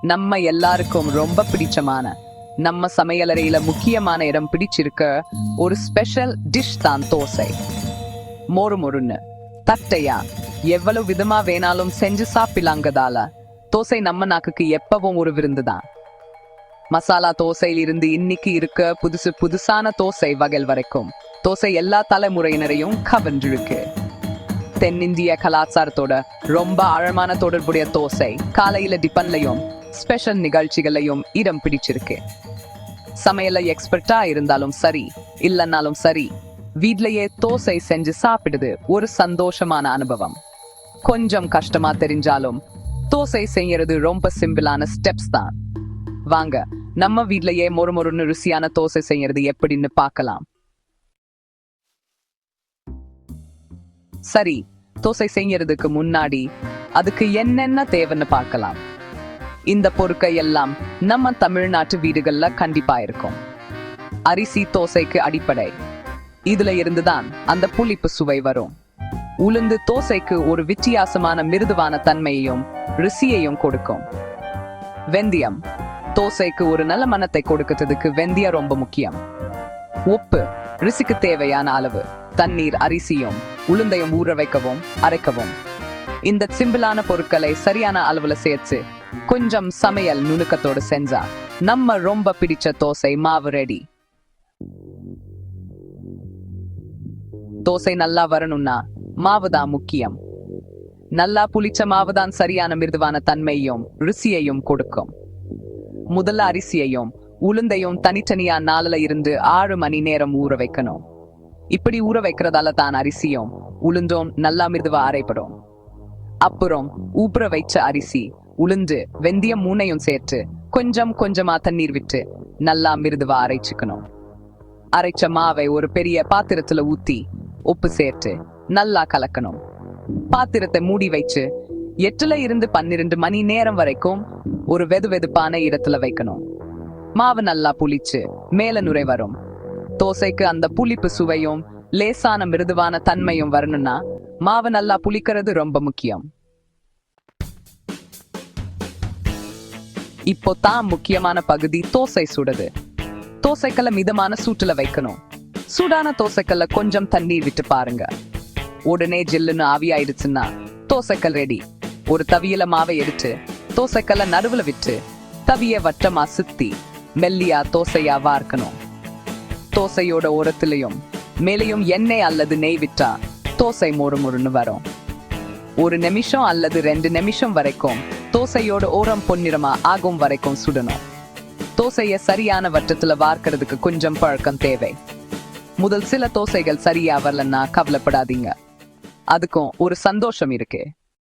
நம்ம எல்லாருக்கும் ரொம்ப பிடிச்சமான நம்ம சமையலறையில முக்கியமான இடம் பிடிச்சிருக்க ஒரு ஸ்பெஷல் டிஷ் தான் தோசை. மொறு மொறுன்னு. தட்டையா? எவ்வளவு விதமா வேணாலும் செஞ்சு சாப்பிடலாங்கதால தோசை நம்ம நாக்குக்கு எப்பவும் ஒரு விருந்துதான். மசாலா தோசையில் இருந்து இன்னைக்கு இருக்க புதுசு புதுசான தோசை வகைகள் வரைக்கும் தோசை எல்லா தலைமுறையினரையும் கவர்ந்திருக்கு. தென்னிந்திய கலாச்சாரத்தோட ரொம்ப ஆழமான தொடர்புடைய தோசை காலையில டிபன்லையும் ஸ்பெஷல் நிகழ்ச்சிகளையும் இடம் பிடிச்சிருக்கு. சமையல எக்ஸ்பர்ட்டா இருந்தாலும் சரி இல்லைன்னாலும் சரி வீட்லயே தோசை செஞ்சு சாப்பிடுது ஒரு சந்தோஷமான அனுபவம். கொஞ்சம் கஷ்டமா தெரிஞ்சாலும் தோசை செய்யறது ரொம்ப சிம்பிளான ஸ்டெப்ஸ் தான். வாங்க நம்ம வீட்லயே மொறு மொறுன்னு ருசியான தோசை செய்யறது எப்படின்னு பார்க்கலாம். சரி தோசை செய்யறதுக்கு முன்னாடி அதுக்கு என்னென்ன தேவைன்னு பார்க்கலாம். இந்த பொருட்கள் எல்லாம் நம்ம தமிழ்நாட்டு வீடுகள்ல கண்டிப்பா இருக்கும். அரிசி தோசைக்கு அடிப்படை. இதுல இருந்துதான் அந்த புளிப்பு சுவை வரும். உளுந்து தோசைக்கு ஒரு வித்தியாசமான மிருதுவான தன்மையையும் ருசியையும் கொடுக்கும். வெந்தயம். தோசைக்கு ஒரு நல்ல மனத்தை கொடுக்கிறதுக்கு வெந்தயம் ரொம்ப முக்கியம். உப்பு ருசிக்கு தேவையான அளவு. தண்ணீர் அரிசியும் உளுந்தையும் ஊற வைக்கவும் அரைக்கவும். இந்த சிம்பிளான பொருட்களை சரியான அளவுல சேர்த்து கொஞ்சம் சமையல் நுணுக்கத்தோடு செஞ்சா நம்ம ரொம்ப பிடிச்ச தோசை மாவு ரெடி. தோசை நல்லா வரணும்னா மாவு தான் முக்கியம். நல்லா புளிச்ச மாவு தான் சரியான மிருதுவான தன்மையும் ருசியையும் கொடுக்கும். முதல்ல அரிசியையும் உளுந்தையும் தனித்தனியா நாளில் இருந்து ஆறு மணி நேரம் ஊற வைக்கணும். இப்படி ஊற வைக்கிறதால தான் அரிசியும் உளுந்தும் நல்லா மிருதுவா அரைப்படும். அப்புறம் ஊப்புற வைச்ச அரிசி உளுந்து வெந்தயம் மூனையும் சேர்த்து கொஞ்சம் கொஞ்சமா தண்ணீர் விட்டு நல்லா மிருதுவா அரைச்சுக்கணும். அரைச்ச மாவை ஒரு பெரிய பாத்திரத்துல ஊத்தி உப்பு சேர்த்து நல்லா கலக்கணும். பாத்திரத்தை மூடி வச்சு எட்டுல இருந்து பன்னிரண்டு மணி நேரம் வரைக்கும் ஒரு வெது வெதுப்பான இடத்துல வைக்கணும். மாவு நல்லா புளிச்சு மேல நுரை வரும். தோசைக்கு அந்த புளிப்பு சுவையும் லேசான மிருதுவான தன்மையும் வரணும்னா மாவு நல்லா புளிக்கிறது ரொம்ப முக்கியம். இப்போ தான் முக்கியமான பகுதி தோசை சுடுது. தோசைக்கல்ல மிதமான சூட்டுல வைக்கணும். சூடான தோசைக்கல்ல கொஞ்சம் தண்ணீர் விட்டு பாருங்க. உடனே ஜில்லுன்னு ஆவியாயிடுச்சுன்னா தோசைக்கல் ரெடி. ஒரு தவியல மாவை எடுத்து தோசைக்கல்ல நடுவுல விட்டு தவிய வட்டமா சுத்தி மெல்லியா தோசையா வார்க்கணும். தோசையோட ஓரத்திலையும் மேலையும் எண்ணெய் அல்லது நெய் விட்டா தோசை மொறு மொறுன்னு வரும். ஒரு நிமிஷம் அல்லது ரெண்டு நிமிஷம் வரைக்கும் தோசையோட ஓரம் பொன்னிறமா ஆகும் வரைக்கும் சுடணும். தோசைய சரியான வட்டத்துல வார்க்கறதுக்கு கொஞ்சம் பழக்கம் தேவை. முதல் சில தோசைகள் சரியா வரலன்னா கவலைப்படாதீங்க. அதுக்கும் ஒரு சந்தோஷம் இருக்கு.